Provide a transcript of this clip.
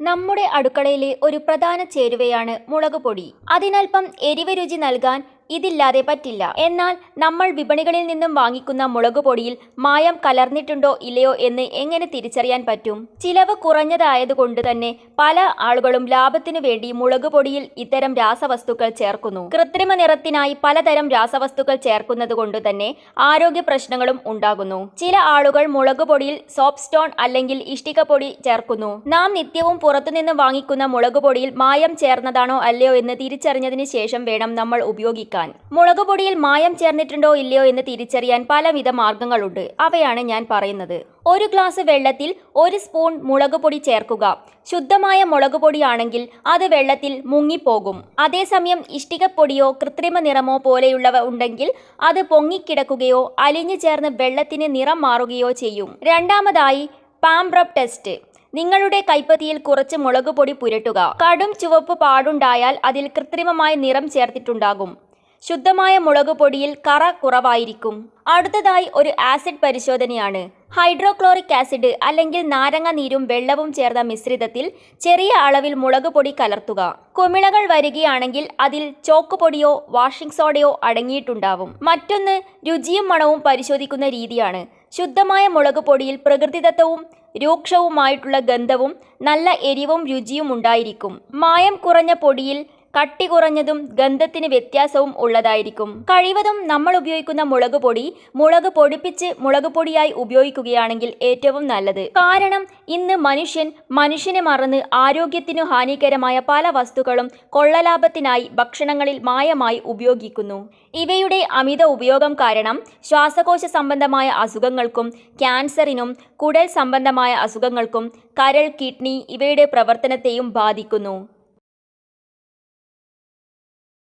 നമ്മുടെ അടുക്കളയിലെ ഒരു പ്രധാന ചേരുവയാണ് മുളക് പൊടി അതിനൽപ്പം എരിവ് രുചി നൽകാൻ ഇതില്ലാതെ പറ്റില്ല. എന്നാൽ നമ്മൾ വിപണികളിൽ നിന്നും വാങ്ങിക്കുന്ന മുളക് പൊടിയിൽ മായം കലർന്നിട്ടുണ്ടോ ഇല്ലയോ എന്ന് എങ്ങനെ തിരിച്ചറിയാൻ പറ്റും? ചിലവ് കുറഞ്ഞതായതുകൊണ്ട് തന്നെ പല ആളുകളും ലാഭത്തിനു വേണ്ടി മുളക് പൊടിയിൽ ഇത്തരം രാസവസ്തുക്കൾ ചേർക്കുന്നു. കൃത്രിമ നിറത്തിനായി പലതരം രാസവസ്തുക്കൾ ചേർക്കുന്നത് കൊണ്ട് തന്നെ ആരോഗ്യ പ്രശ്നങ്ങളും ഉണ്ടാകുന്നു. ചില ആളുകൾ മുളക് പൊടിയിൽ സോപ്പ് സ്റ്റോൺ അല്ലെങ്കിൽ ഇഷ്ടികപ്പൊടി ചേർക്കുന്നു. നാം നിത്യവും പുറത്തുനിന്ന് വാങ്ങിക്കുന്ന മുളക് പൊടിയിൽ മായം ചേർന്നതാണോ അല്ലയോ എന്ന് തിരിച്ചറിഞ്ഞതിന് ശേഷം വേണം നമ്മൾ ഉപയോഗിക്കാൻ. മുളക് പൊടിയിൽ മായം ചേർന്നിട്ടുണ്ടോ ഇല്ലയോ എന്ന് തിരിച്ചറിയാൻ പലവിധ മാർഗങ്ങളുണ്ട്. അവയാണ് ഞാൻ പറയുന്നത്. ഒരു ഗ്ലാസ് വെള്ളത്തിൽ ഒരു സ്പൂൺ മുളകുപൊടി ചേർക്കുക. ശുദ്ധമായ മുളകുപൊടിയാണെങ്കിൽ അത് വെള്ളത്തിൽ മുങ്ങിപ്പോകും. അതേസമയം ഇഷ്ടികപ്പൊടിയോ കൃത്രിമ നിറമോ പോലെയുള്ളവ ഉണ്ടെങ്കിൽ അത് പൊങ്ങിക്കിടക്കുകയോ അലിഞ്ഞു ചേർന്ന് വെള്ളത്തിന് നിറം മാറുകയോ ചെയ്യും. രണ്ടാമതായി പാംബ്രബ് ടെസ്റ്റ്. നിങ്ങളുടെ കൈപ്പത്തിയിൽ കുറച്ച് മുളക് പൊടി പുരട്ടുക. കടും ചുവപ്പ് പാടുണ്ടായാൽ അതിൽ കൃത്രിമമായി നിറം ചേർത്തിട്ടുണ്ടാകും. ശുദ്ധമായ മുളകുപൊടിയിൽ കറ കുറവായിരിക്കും. അടുത്തതായി ഒരു ആസിഡ് പരിശോധനയാണ്. ഹൈഡ്രോക്ലോറിക് ആസിഡ് അല്ലെങ്കിൽ നാരങ്ങ നീരും വെള്ളവും ചേർന്ന മിശ്രിതത്തിൽ ചെറിയ അളവിൽ മുളക് പൊടി കലർത്തുക. കുമിളകൾ വരികയാണെങ്കിൽ അതിൽ ചോക്ക് പൊടിയോ വാഷിംഗ് സോഡയോ അടങ്ങിയിട്ടുണ്ടാവും. മറ്റൊന്ന് രുചിയും മണവും പരിശോധിക്കുന്ന രീതിയാണ്. ശുദ്ധമായ മുളക് പൊടിയിൽ പ്രകൃതിദത്തവും രൂക്ഷവുമായിട്ടുള്ള ഗന്ധവും നല്ല എരിവും രുചിയും ഉണ്ടായിരിക്കും. മായം കുറഞ്ഞ പൊടിയിൽ കട്ടി കുറഞ്ഞതും ഗന്ധത്തിന് വ്യത്യാസവും ഉള്ളതായിരിക്കും. കഴിവതും നമ്മൾ ഉപയോഗിക്കുന്ന മുളക് പൊടി മുളക് പൊടിപ്പിച്ച് മുളക് പൊടിയായി ഉപയോഗിക്കുകയാണെങ്കിൽ ഏറ്റവും നല്ലത്. കാരണം ഇന്ന് മനുഷ്യൻ മനുഷ്യനെ മറന്ന് ആരോഗ്യത്തിനു ഹാനികരമായ പല വസ്തുക്കളും കൊള്ളലാഭത്തിനായി ഭക്ഷണങ്ങളിൽ മായമായി ഉപയോഗിക്കുന്നു. ഇവയുടെ അമിത ഉപയോഗം കാരണം ശ്വാസകോശ സംബന്ധമായ അസുഖങ്ങൾക്കും ക്യാൻസറിനും കുടൽ സംബന്ധമായ അസുഖങ്ങൾക്കും കരൾ കിഡ്നി ഇവയുടെ പ്രവർത്തനത്തെയും ബാധിക്കുന്നു.